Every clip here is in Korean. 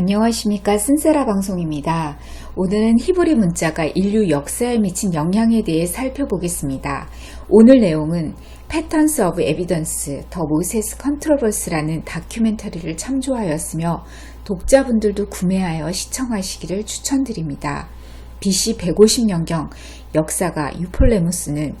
안녕하십니까 쓴세라 방송입니다. 오늘은 히브리 문자가 인류 역사에 미친 영향에 대해 살펴보겠습니다. 오늘 내용은 Patterns of Evidence, The Moses Controversy라는 다큐멘터리를 참조하였으며 독자분들도 구매하여 시청하시기를 추천드립니다. BC 150년경 역사가 유폴레무스는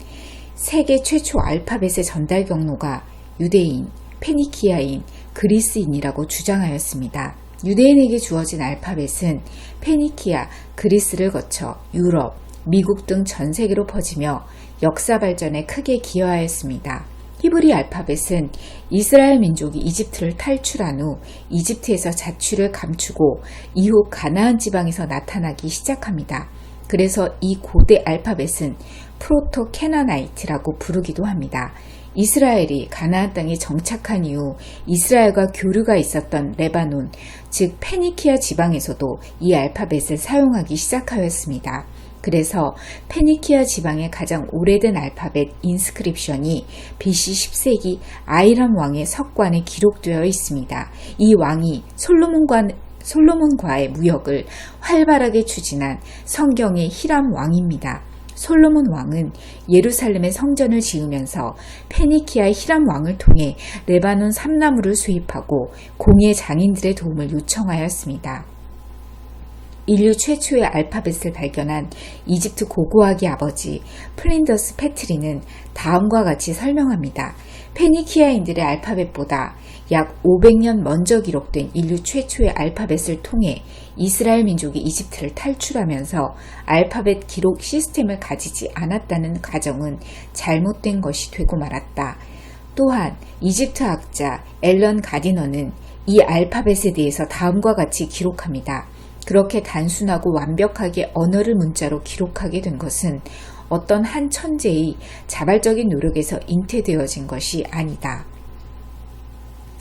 세계 최초 알파벳의 전달 경로가 유대인, 페니키아인, 그리스인이라고 주장하였습니다. 유대인에게 주어진 알파벳은 페니키아, 그리스를 거쳐 유럽, 미국 등 전 세계로 퍼지며 역사 발전에 크게 기여하였습니다. 히브리 알파벳은 이스라엘 민족이 이집트를 탈출한 후 이집트에서 자취를 감추고 이후 가나안 지방에서 나타나기 시작합니다. 그래서 이 고대 알파벳은 프로토 캐나나이트라고 부르기도 합니다. 이스라엘이 가나안 땅에 정착한 이후 이스라엘과 교류가 있었던 레바논, 즉 페니키아 지방에서도 이 알파벳을 사용하기 시작하였습니다. 그래서 페니키아 지방의 가장 오래된 알파벳 인스크립션이 BC 10세기 아이람 왕의 석관에 기록되어 있습니다. 이 왕이 솔로몬과 솔로몬과의 무역을 활발하게 추진한 성경의 히람 왕입니다. 솔로몬 왕은 예루살렘에 성전을 지으면서 페니키아의 히람 왕을 통해 레바논 삼나무를 수입하고 공예 장인들의 도움을 요청하였습니다. 인류 최초의 알파벳을 발견한 이집트 고고학의 아버지 플린더스 페트리는 다음과 같이 설명합니다. 페니키아인들의 알파벳보다 약 500년 먼저 기록된 인류 최초의 알파벳을 통해 이스라엘 민족이 이집트를 탈출하면서 알파벳 기록 시스템을 가지지 않았다는 가정은 잘못된 것이 되고 말았다. 또한 이집트 학자 앨런 가디너는 이 알파벳에 대해서 다음과 같이 기록합니다. 그렇게 단순하고 완벽하게 언어를 문자로 기록하게 된 것은 어떤 한 천재의 자발적인 노력에서 잉태되어진 것이 아니다.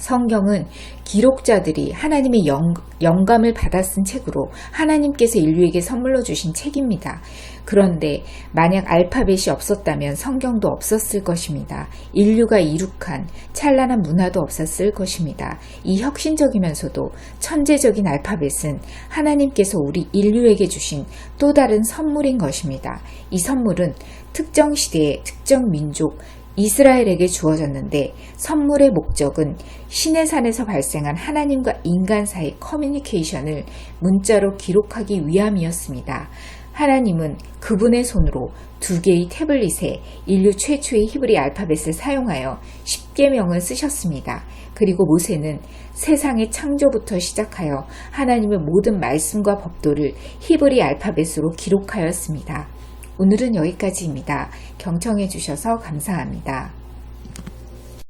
성경은 기록자들이 하나님의 영, 영감을 받아 쓴 책으로 하나님께서 인류에게 선물로 주신 책입니다. 그런데 만약 알파벳이 없었다면 성경도 없었을 것입니다. 인류가 이룩한 찬란한 문화도 없었을 것입니다. 이 혁신적이면서도 천재적인 알파벳은 하나님께서 우리 인류에게 주신 또 다른 선물인 것입니다. 이 선물은 특정 시대의 특정 민족, 이스라엘에게 주어졌는데 선물의 목적은 신의 산에서 발생한 하나님과 인간 사이 커뮤니케이션을 문자로 기록하기 위함이었습니다. 하나님은 그분의 손으로 두 개의 태블릿에 인류 최초의 히브리 알파벳을 사용하여 10계명을 쓰셨습니다. 그리고 모세는 세상의 창조부터 시작하여 하나님의 모든 말씀과 법도를 히브리 알파벳으로 기록하였습니다. 오늘은 여기까지입니다. 경청해 주셔서 감사합니다.